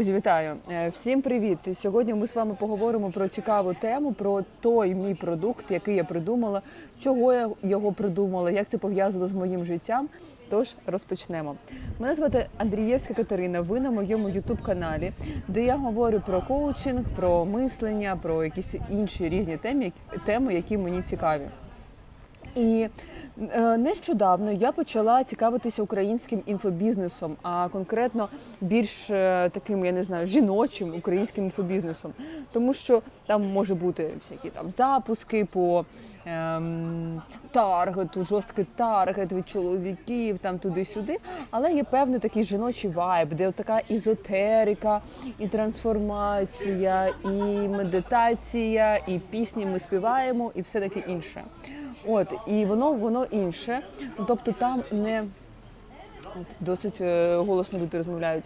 Друзі, вітаю Е, всім привіт! Сьогодні ми з вами поговоримо про цікаву тему, про той мій продукт, який я придумала, чого я його придумала, як це пов'язано з моїм життям. Тож розпочнемо. Мене звати Андрієвська Катерина. Ви на моєму ютуб каналі, де я говорю про коучинг, про мислення, про якісь інші різні теми, теми, які мені цікаві. І е, нещодавно я почала цікавитися українським інфобізнесом, а конкретно більш е, таким, я не знаю, жіночим українським інфобізнесом. Тому що там може бути всякі там запуски по ем, таргету, жорсткий таргет від чоловіків, там туди-сюди. Але є певний такий жіночий вайб, де така ізотерика, і трансформація, і медитація, і пісні ми співаємо, і все таке інше. От і воно воно інше. Тобто там не от, досить е, голосно люди розмовляють.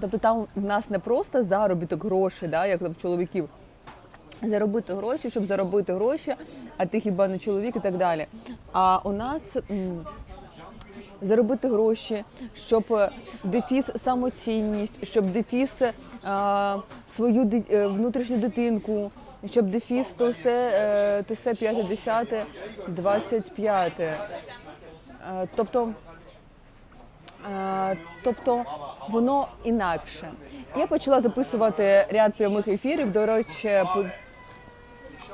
Тобто там в нас не просто заробіток грошей, да, як в чоловіків. Заробити гроші, щоб заробити гроші, а ти хіба не чоловік і так далі. А у нас заробити гроші, щоб е, дефіс самоцінність, щоб дефіс е, свою ди- е, внутрішню дитинку, щоб дефіс то все, е, те все 5, 10, 25. Е, тобто, тобто воно інакше. Я почала записувати ряд прямих ефірів. До речі,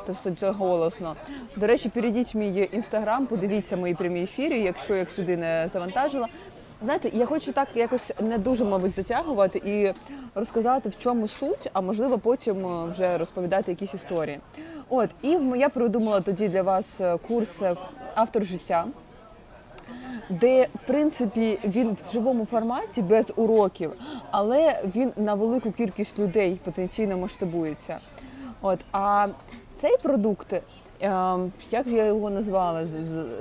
по- то це голосно. До речі, перейдіть мій інстаграм, подивіться мої прямі ефіри, якщо я сюди не завантажила. Знаєте, я хочу так якось не дуже, мабуть, затягувати і розказати, в чому суть, а можливо потім е, вже розповідати якісь історії. От, і я придумала тоді для вас е, курс е, автор життя де в принципі він в живому форматі без уроків, але він на велику кількість людей потенційно масштабується. От а цей продукт, е, як же я його назвала?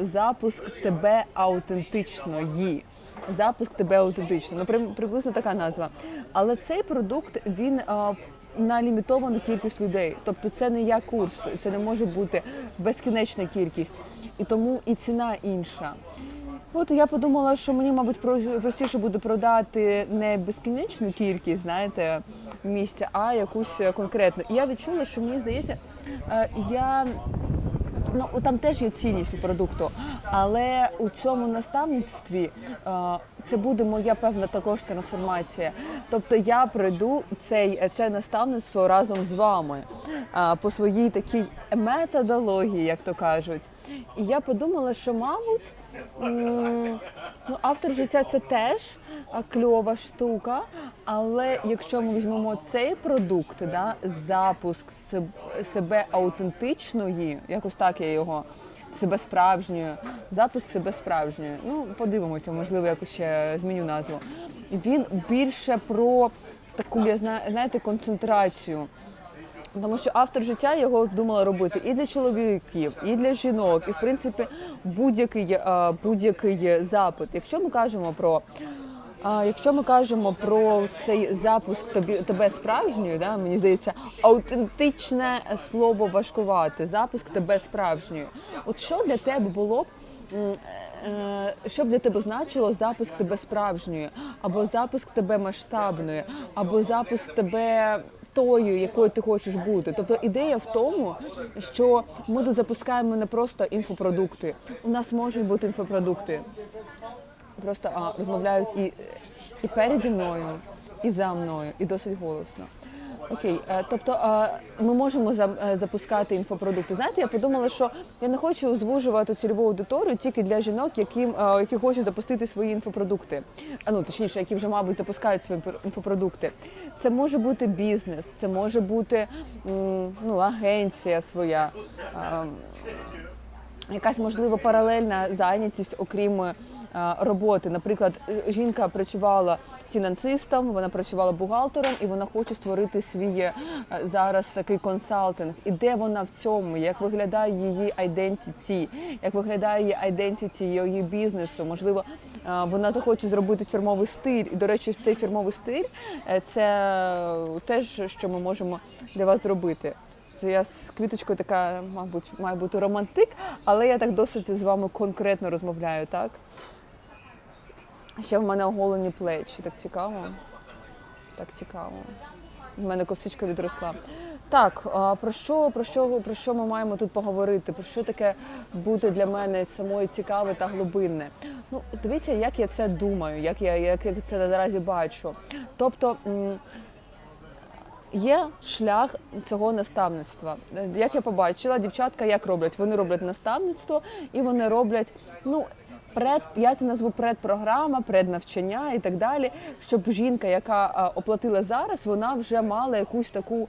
Запуск тебе аутентичної. Запуск тебе аутентично. Ну, приблизно така назва. Але цей продукт він е, на лімітовану кількість людей. Тобто це не як курс, це не може бути безкінечна кількість. І тому і ціна інша. От я подумала, що мені, мабуть, простіше буде продати не безкінечну кількість, знаєте, місця, а якусь конкретну. І я відчула, що мені здається, е, я. Ну, там теж є цінність у продукту, але у цьому наставництві е, це буде моя певна також трансформація. Тобто я пройду цей, це наставництво разом з вами по своїй такій методології, як то кажуть. І я подумала, що, мабуть, ну, автор життя це теж кльова штука. Але якщо ми візьмемо цей продукт, да, запуск себе аутентичної, якось так я його. Себе справжньою, запуск себе справжньою. Ну, подивимося, можливо, якось ще зміню назву. Він більше про таку, я зна- знаєте, концентрацію. Тому що автор життя його думала робити і для чоловіків, і для жінок, і в принципі будь-який будь-який запит. Якщо ми кажемо про а якщо ми кажемо про цей запуск тобі тебе справжньою, да, мені здається, аутентичне слово важкувати. Запуск тебе справжньою. От що для тебе було б? е, Що б для тебе значило запуск тебе справжньою, або запуск тебе масштабною, або запуск тебе тою, якою ти хочеш бути. Тобто ідея в тому, що ми тут запускаємо не просто інфопродукти. У нас можуть бути інфопродукти. Просто а, розмовляють і, і переді мною, і за мною, і досить голосно. Окей, е, тобто ми можемо е, запускати інфопродукти. Знаєте, я подумала, що я не хочу звужувати цільову аудиторію тільки для жінок, яким, е, які хочуть запустити свої інфопродукти. А ну точніше, які вже, мабуть, запускають свої інфопродукти. Це може бути бізнес, це може бути ну, агенція своя. Якась можливо паралельна зайнятість, окрім е, роботи. Наприклад, е, жінка працювала фінансистом, вона працювала бухгалтером, і вона хоче створити свій е, зараз такий консалтинг. І де вона в цьому? Як виглядає її айдентіті, як виглядає її айдентіті її бізнесу? Можливо, вона захоче зробити фірмовий стиль. І, до речі, цей фірмовий стиль це теж, що ми можемо для вас зробити. Це я з квіточкою така, мабуть, має бути романтик, але я так досить з вами конкретно розмовляю, так? Ще в мене оголені плечі. Так цікаво. Так цікаво. В мене косичка відросла. Так, а, про що, про що, про що ми маємо тут поговорити? Про що таке бути для мене самою цікаве та глибинне? Ну, дивіться, як я це думаю, як я, як це наразі бачу. Тобто. Є шлях цього наставництва. Як я побачила, дівчатка як роблять? Вони роблять наставництво і вони роблять, ну. Пред, я це назву предпрограма, преднавчання і так далі, щоб жінка, яка оплатила зараз, вона вже мала якусь таку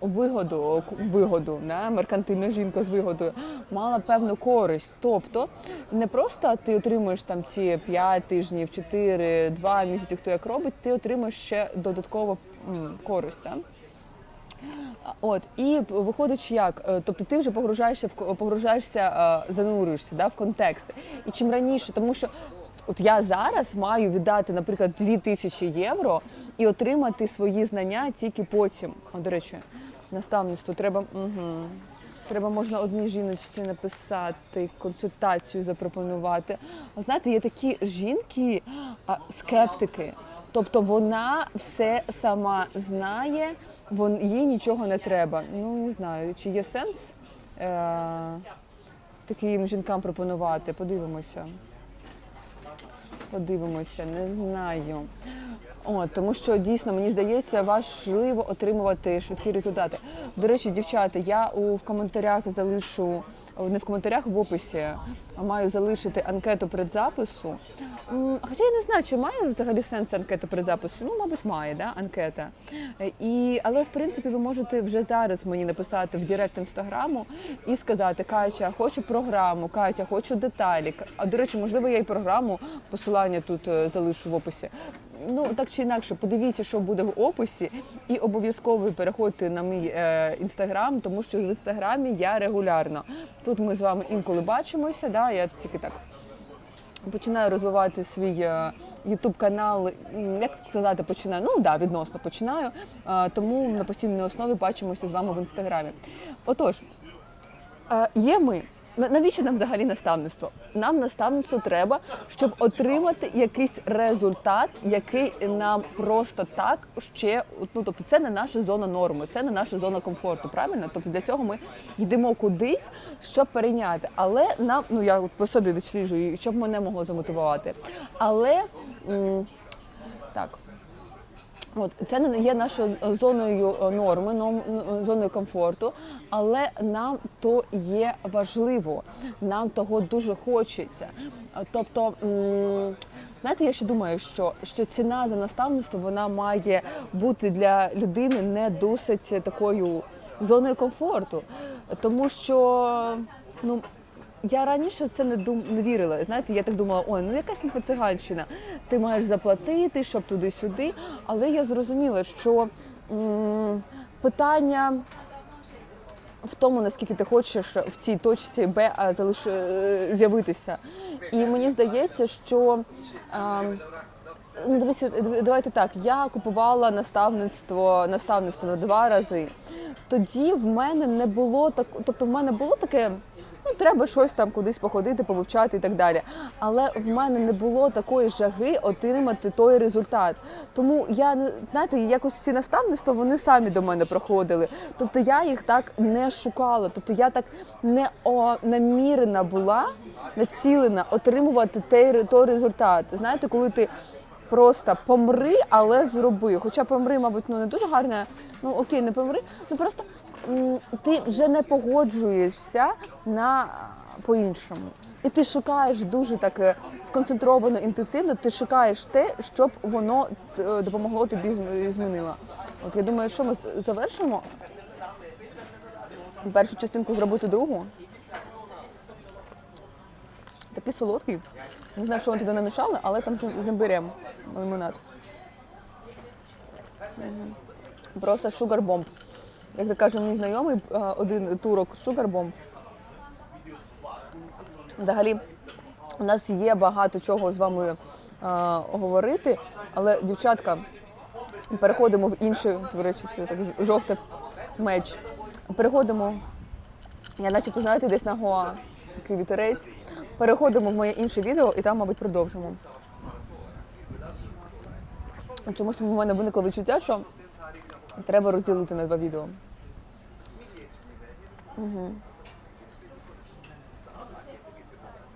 вигоду, вигоду, да, меркантильна жінка з вигодою, мала певну користь. Тобто не просто ти отримуєш там ці 5 тижнів, 4, 2 місяці, хто як робить, ти отримуєш ще додатково користь. Да? А, От і виходить, як Е, тобто ти вже погружаєшся в погружаєшся, е, занурюєшся да, в контекст. І чим раніше, тому що от я зараз маю віддати, наприклад, 2 тисячі євро і отримати свої знання тільки потім. О, до речі, наставництво треба. Угу. Треба можна одній жіночці написати, консультацію запропонувати. А знаєте, є такі жінки, а, скептики. Тобто вона все сама знає, вон, їй нічого не треба. Ну не знаю, чи є сенс е- таким жінкам пропонувати. Подивимося. Подивимося, не знаю. О, тому що дійсно мені здається важливо отримувати швидкі результати. До речі, дівчата, я у в коментарях залишу не в коментарях, в описі маю залишити анкету предзапису. Хоча я не знаю, чи має взагалі сенс анкета предзапису. Ну, мабуть, має, да, анкета. Е, І, але в принципі ви можете вже зараз мені написати в Директ інстаграму і сказати, Катя, хочу програму, Катя, хочу деталі. А до речі, можливо, я і програму посилання тут е, залишу в описі. Ну так чи інакше, подивіться, що буде в описі, і обов'язково переходьте на мій е, інстаграм, тому що в інстаграмі я регулярно. Тут ми з вами інколи бачимося. Да, я тільки так починаю розвивати свій Ютуб канал. Як сказати, починаю? Ну да, відносно починаю. Е, тому на постійній основі бачимося з вами в інстаграмі. Отож, е, є ми. На- Навіщо нам взагалі наставництво? Нам наставництво треба, щоб отримати якийсь результат, який нам просто так ще ну тобто це не наша зона норми, це не наша зона комфорту. Правильно? Тобто для цього ми йдемо кудись, щоб перейняти. Але нам, ну я по собі відсліджую, щоб мене могло замотивувати. Але м, так. От це не є нашою зоною е, норми, ном- зоною комфорту, але нам то є важливо, нам того дуже хочеться. Е, Тобто, знаєте, я ще думаю, що, що ціна за наставництво вона має бути для людини не досить такою зоною комфорту, тому що ну. Я раніше в це не дум не вірила. Знаєте, я так думала, ой, ну якась інфоциганщина, ти маєш заплатити, щоб туди-сюди. Але я зрозуміла, що питання в тому, наскільки ти хочеш в цій точці Б залиш... е, з'явитися. І мені здається, що а, ну, дивіться, давайте так. Я купувала наставництво, наставництво два рази. Тоді в мене не було так, тобто в мене було таке. Ну, треба щось там кудись походити, повивчати і так далі. Але в мене не було такої жаги отримати той результат. Тому я знаєте, якось ці наставництва вони самі до мене проходили. Тобто я їх так не шукала. Тобто я так не намірена була, націлена отримувати той, той результат. Знаєте, коли ти просто помри, але зроби. Хоча помри, мабуть, ну не дуже гарне. Ну окей, не помри. Ну просто ти вже не погоджуєшся на по-іншому. І ти шукаєш дуже так е, сконцентровано, інтенсивно, ти шукаєш те, щоб воно е, допомогло тобі змінило. От я думаю, що ми завершимо. Першу частинку зробити другу. Такий солодкий. Не знаю, що вони туди намішали, але там з імбирем лимонад. Просто шугар бомб. Як то каже мій знайомий, е, один турок шугар. Взагалі, у нас є багато чого з вами е, говорити, але дівчатка, переходимо в інший, до речі, це так ж- жовте меч. Переходимо я начебто, знаєте, десь на Гоа, такий вітерець. Переходимо в моє інше відео і там, мабуть, продовжимо. Чомусь у мене виникло відчуття, що треба розділити на два відео. Угу.